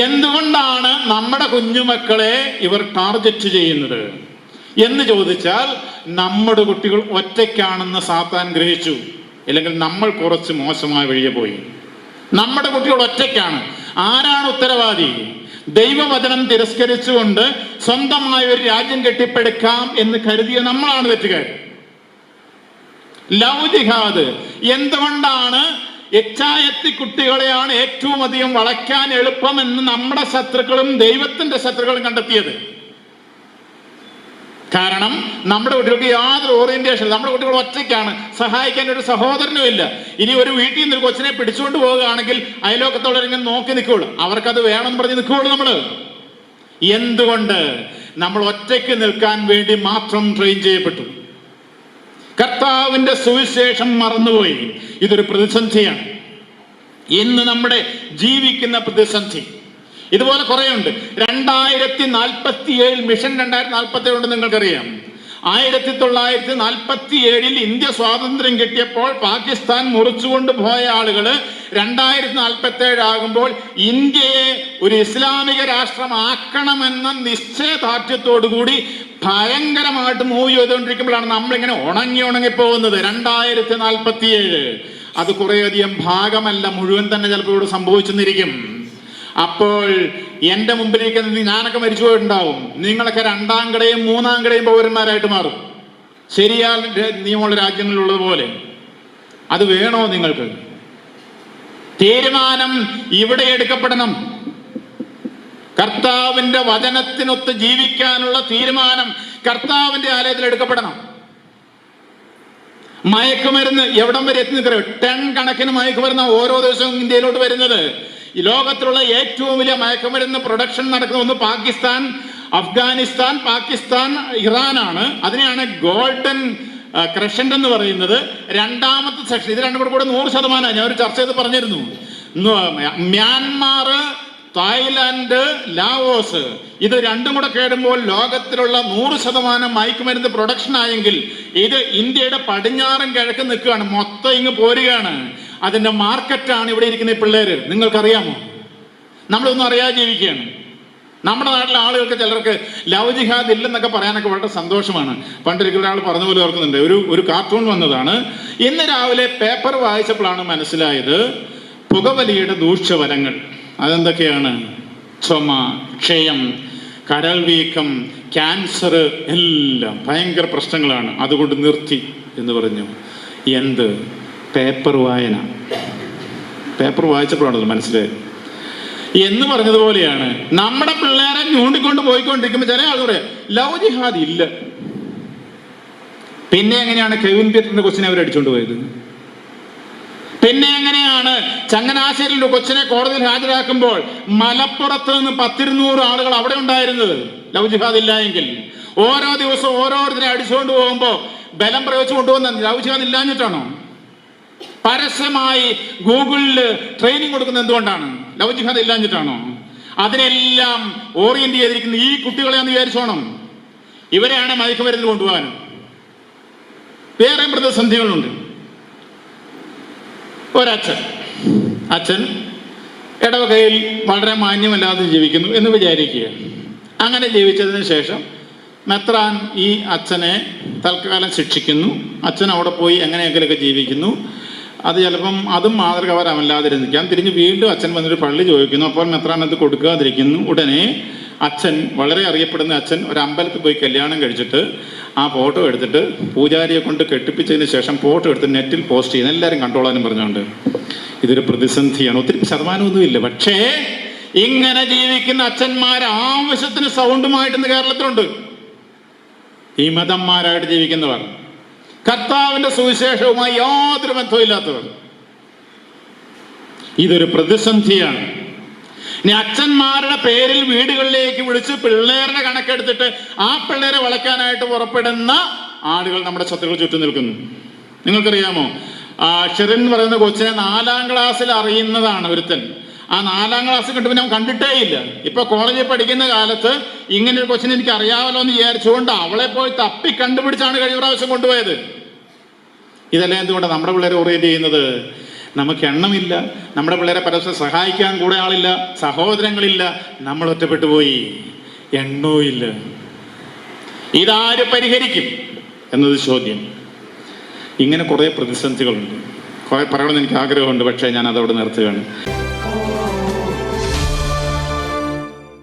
എന്തുകൊണ്ടാണ് നമ്മുടെ കുഞ്ഞുമക്കളെ ഇവർ ടാർഗറ്റ് ചെയ്യുന്നത്? എന്ന് ചോദിച്ചാൽ നമ്മുടെ കുട്ടികൾ ഒറ്റയ്ക്കാണെന്ന് സാത്താൻ ഗ്രഹിച്ചു. അല്ലെങ്കിൽ നമ്മൾ കുറച്ച് മോശമായ വഴിയെ പോയി. നമ്മുടെ കുട്ടികൾ ഒറ്റയ്ക്കാണ്. ആരാണ് ഉത്തരവാദി? ദൈവവചനം തിരസ്കരിച്ചുകൊണ്ട് സ്വന്തമായ ഒരു രാജ്യം കെട്ടിപ്പടുക്കാം എന്ന് കരുതിയ നമ്മളാണ് തെറ്റുകാർ. ലവ് ജിഹാദ് എന്തുകൊണ്ടാണ് എച്ചായത്തി കുട്ടികളെയാണ് ഏറ്റവും അധികം വളയ്ക്കാൻ എളുപ്പമെന്ന് നമ്മുടെ ശത്രുക്കളും ദൈവത്തിന്റെ ശത്രുക്കളും കണ്ടെത്തിയത്. കാരണം നമ്മുടെ കുട്ടികൾക്ക് യാതൊരു ഓറിയന്റേഷൻ നമ്മുടെ കുട്ടികൾ ഒറ്റയ്ക്കാണ്. സഹായിക്കാൻ ഒരു സഹോദരനും ഇല്ല. ഇനി ഒരു വീട്ടിൽ നിന്ന് ഒരു കൊച്ചിനെ പിടിച്ചുകൊണ്ട് പോവുകയാണെങ്കിൽ അയലോക്കത്തോടെങ്കിലും നോക്കി നിൽക്കുകയുള്ളൂ അവർക്കത് വേണം പറഞ്ഞ് നിൽക്കുകയുള്ളൂ നമ്മൾ. എന്തുകൊണ്ട്? നമ്മൾ ഒറ്റയ്ക്ക് നിൽക്കാൻ വേണ്ടി മാത്രം ട്രെയിൻ ചെയ്യപ്പെട്ടു. കർത്താവിന്റെ സുവിശേഷം മറന്നുപോയി. ഇതൊരു പ്രതിസന്ധിയാണ്. ഇന്ന് നമ്മുടെ ജീവിക്കുന്ന പ്രതിസന്ധി. ഇതുപോലെ കുറെ ഉണ്ട് രണ്ടായിരത്തി നാൽപ്പത്തി ഏഴിൽ മിഷൻ രണ്ടായിരത്തി നാൽപ്പത്തി ഏഴ് നിങ്ങൾക്കറിയാം. ആയിരത്തി തൊള്ളായിരത്തി നാൽപ്പത്തി ഏഴിൽ ഇന്ത്യ സ്വാതന്ത്ര്യം കിട്ടിയപ്പോൾ പാകിസ്ഥാൻ മുറിച്ചുകൊണ്ട് പോയ ആളുകൾ രണ്ടായിരത്തി നാൽപ്പത്തി ഏഴ് ആകുമ്പോൾ ഇന്ത്യയെ ഒരു ഇസ്ലാമിക രാഷ്ട്രമാക്കണമെന്ന നിശ്ചയദാർഢ്യത്തോടുകൂടി ഭയങ്കരമായിട്ട് മൂവ് ചെയ്തുകൊണ്ടിരിക്കുമ്പോഴാണ് നമ്മളിങ്ങനെ ഉണങ്ങി ഉണങ്ങി പോകുന്നത് രണ്ടായിരത്തി നാൽപ്പത്തി ഏഴ് അത് കുറേയധികം ഭാഗമല്ല മുഴുവൻ തന്നെ ചിലപ്പോൾ ഇവിടെ സംഭവിച്ചെന്നിരിക്കും. അപ്പോൾ എന്റെ മുമ്പിലേക്ക് ഞാനൊക്കെ മരിച്ചു പോയിട്ടുണ്ടാവും. നിങ്ങളൊക്കെ രണ്ടാം കടയും മൂന്നാം കടയും പൗരന്മാരായിട്ട് മാറും. ശരിയാ നിയമമുള്ള രാജ്യങ്ങളിലുള്ളതുപോലെ അത് വേണോ നിങ്ങൾക്ക്? തീരുമാനം ഇവിടെ എടുക്കപ്പെടണം. കർത്താവിന്റെ വചനത്തിനൊത്ത് ജീവിക്കാനുള്ള തീരുമാനം കർത്താവിന്റെ ആലയത്തിൽ എടുക്കപ്പെടണം. മയക്കുമരുന്ന് എവിടം വരെ എത്തി നിൽക്കറോ ടെൻ കണക്കിന് മയക്കുമരുന്ന് ഓരോ ദിവസവും ഇന്ത്യയിലോട്ട് വരുന്നത്. ഈ ലോകത്തിലുള്ള ഏറ്റവും വലിയ മയക്കുമരുന്ന് പ്രൊഡക്ഷൻ നടക്കുന്ന ഒന്ന് പാകിസ്ഥാൻ അഫ്ഗാനിസ്ഥാൻ പാകിസ്ഥാൻ ഇറാനാണ്. അതിനെയാണ് ഗോൾഡൻ ക്രഷന്റ് എന്ന് പറയുന്നത്. രണ്ടാമത്തെ സെക്ഷൻ ഇത് രണ്ടും കൂടെ കൂടെ നൂറ് ശതമാനമാണ് ഞാൻ ഒരു ചർച്ച ചെയ്ത് പറഞ്ഞിരുന്നു. Myanmar Thailand Laos. ഇത് രണ്ടും കൂടെ കേടുമ്പോൾ ലോകത്തിലുള്ള നൂറ് ശതമാനം മയക്കുമരുന്ന് പ്രൊഡക്ഷൻ ആയെങ്കിൽ ഇത് ഇന്ത്യയുടെ പടിഞ്ഞാറൻ കിഴക്ക് നിൽക്കുകയാണ്. മൊത്തം ഇങ്ങ് പോരുകയാണ്. അതിന്റെ മാർക്കറ്റാണ് ഇവിടെ ഇരിക്കുന്ന ഈ പിള്ളേര്. നിങ്ങൾക്കറിയാമോ? നമ്മളൊന്നും അറിയാതെ ജീവിക്കുകയാണ്. നമ്മുടെ നാട്ടിലെ ആളുകൾക്ക് ചിലർക്ക് ലവ് ജിഹാദ് ഇല്ലെന്നൊക്കെ പറയാനൊക്കെ വളരെ സന്തോഷമാണ്. പണ്ടൊരിക്കൽ ഒരാൾ പറഞ്ഞ പോലെ ഓർക്കുന്നുണ്ട്. ഒരു ഒരു കാർട്ടൂൺ വന്നതാണ്. ഇന്ന് രാവിലെ പേപ്പർ വായിച്ചപ്പോഴാണ് മനസ്സിലായത് പുകവലിയുടെ ദൂഷ്യഫലങ്ങൾ അതെന്തൊക്കെയാണ്? ചുമ ക്ഷയം കരൾ വീക്കം ക്യാൻസർ എല്ലാം ഭയങ്കര പ്രശ്നങ്ങളാണ്. അതുകൊണ്ട് നിർത്തി എന്ന് പറഞ്ഞു. എന്ത്? പേപ്പർ വായന. പേപ്പർ വായിച്ചപ്പോഴാണത് മനസ്സിലായി എന്ന് പറഞ്ഞതുപോലെയാണ്. നമ്മുടെ പിള്ളേരെ ഞൂണ്ടിക്കൊണ്ട് പോയിക്കൊണ്ടിരിക്കുമ്പോൾ ചില ആളുകൾ പറയാം ലവ് ജിഹാദ് ഇല്ല. പിന്നെ എങ്ങനെയാണ് കെവിൻ പീറ്ററിന്റെ ക്വസ്റ്റിനെ അവർ അടിച്ചുകൊണ്ട് പോയത്? പിന്നെ എങ്ങനെയാണ്? ചങ്ങനാശ്ശേരിയിൽ കൊച്ചിനെ കോടതിയിൽ ഹാജരാക്കുമ്പോൾ മലപ്പുറത്ത് നിന്ന് പത്തിരുന്നൂറ് ആളുകൾ അവിടെ ഉണ്ടായിരുന്നത്. ലവ് ജിഹാദ് ഇല്ല എങ്കിൽ ഓരോ ദിവസവും ഓരോരുത്തരെ അടിച്ചുകൊണ്ട് പോകുമ്പോൾ ബലം പ്രയോഗിച്ചു കൊണ്ടുപോകുന്ന ലവ് ജിഹാദ് ഇല്ലാഞ്ഞിട്ടാണോ? പരസ്യമായി ഗൂഗിളിൽ ട്രെയിനിങ് കൊടുക്കുന്നത് എന്തുകൊണ്ടാണ്? ലവ് ജിഹാദ് ഇല്ലാഞ്ഞിട്ടാണോ? അതിനെല്ലാം ഓറിയന്റ് ചെയ്തിരിക്കുന്ന ഈ കുട്ടികളെ എന്ന് വിചാരിച്ചോണം ഇവരെയാണ് മയക്കുമരുന്ന് കൊണ്ടുപോകാനും. വേറെ പ്രതിസന്ധികളുണ്ട് ഒരച്ഛൻ. അച്ഛൻ ഇടവകയിൽ വളരെ മാന്യമല്ലാതെ ജീവിക്കുന്നു എന്ന് വിചാരിക്കുക അങ്ങനെ ജീവിച്ചതിന് ശേഷം മെത്രാൻ ഈ അച്ഛനെ തൽക്കാലം ശിക്ഷിക്കുന്നു. അച്ഛൻ അവിടെ പോയി എങ്ങനെയെങ്കിലുമൊക്കെ ജീവിക്കുന്നു. അത് ചിലപ്പം അതും മാതൃകപരമല്ലാതിരിക്കാം തിരിഞ്ഞ് വീണ്ടും അച്ഛൻ വന്നിട്ട് പള്ളി ചോദിക്കുന്നു. അപ്പോൾ മെത്രാൻ അത് കൊടുക്കാതിരിക്കുന്നു. ഉടനെ അച്ഛൻ വളരെ അറിയപ്പെടുന്ന അച്ഛൻ ഒരു അമ്പലത്തിൽ പോയി കല്യാണം കഴിച്ചിട്ട് ഫോട്ടോ എടുത്തിട്ട് പൂജാരിയെ കൊണ്ട് കെട്ടിപ്പിച്ചതിന് ശേഷം ഫോട്ടോ എടുത്ത് നെറ്റിൽ പോസ്റ്റ് ചെയ്യുന്ന എല്ലാവരും കണ്ടോളാനും പറഞ്ഞുകൊണ്ട് ഇതൊരു പ്രതിസന്ധിയാണ്. ഒത്തിരി ശതമാനമൊന്നുമില്ല പക്ഷേ ഇങ്ങനെ ജീവിക്കുന്ന അച്ഛന്മാർ ആവശ്യത്തിന് സൗണ്ടുമായിട്ട് ഇന്ന് കേരളത്തിലുണ്ട്. ഈ മതന്മാരായിട്ട് ജീവിക്കുന്നവർ കർത്താവിന്റെ സുവിശേഷവുമായി യാതൊരു ബന്ധവുമില്ലാത്തവർ. ഇതൊരു പ്രതിസന്ധിയാണ്. ഇനി അച്ഛന്മാരുടെ പേരിൽ വീടുകളിലേക്ക് വിളിച്ച് പിള്ളേരുടെ കണക്കെടുത്തിട്ട് ആ പിള്ളേരെ വളയ്ക്കാനായിട്ട് പുറപ്പെടുന്ന ആളുകൾ നമ്മുടെ ശത്രുക്കൾ ചുറ്റും നിൽക്കുന്നു. നിങ്ങൾക്കറിയാമോ? ഷെറിൻ പറയുന്ന കൊച്ചിനെ നാലാം ക്ലാസ്സിൽ അറിയുന്നതാണ് ഒരുത്തൻ. ആ നാലാം ക്ലാസ് കിട്ടുമ്പോൾ ഞാൻ കണ്ടിട്ടേ ഇല്ല ഇപ്പൊ കോളേജിൽ പഠിക്കുന്ന കാലത്ത് ഇങ്ങനെ ഒരു കൊച്ചിനെ എനിക്ക് അറിയാമല്ലോ എന്ന് വിചാരിച്ചുകൊണ്ട് അവളെ പോയി തപ്പി കണ്ടുപിടിച്ചാണ് കഴിഞ്ഞ പ്രാവശ്യം കൊണ്ടുപോയത്. ഇതെല്ലാം എന്തുകൊണ്ട് നമ്മുടെ പിള്ളേരെ ഓറിയന്റ് ചെയ്യുന്നത്? നമുക്ക് എണ്ണമില്ല നമ്മുടെ പിള്ളേരെ പരസ്പരം സഹായിക്കാൻ കൂടെ ആളില്ല സഹോദരങ്ങളില്ല. നമ്മൾ ഒറ്റപ്പെട്ടു പോയി. എണ്ണവുമില്ല. ഇതാര് പരിഹരിക്കും എന്നത് ചോദ്യം. ഇങ്ങനെ കുറേ പ്രതിസന്ധികളുണ്ട്. കുറേ പറയണമെന്ന് എനിക്ക് ആഗ്രഹമുണ്ട് പക്ഷേ ഞാൻ അതവിടെ നിർത്തുകയാണ്.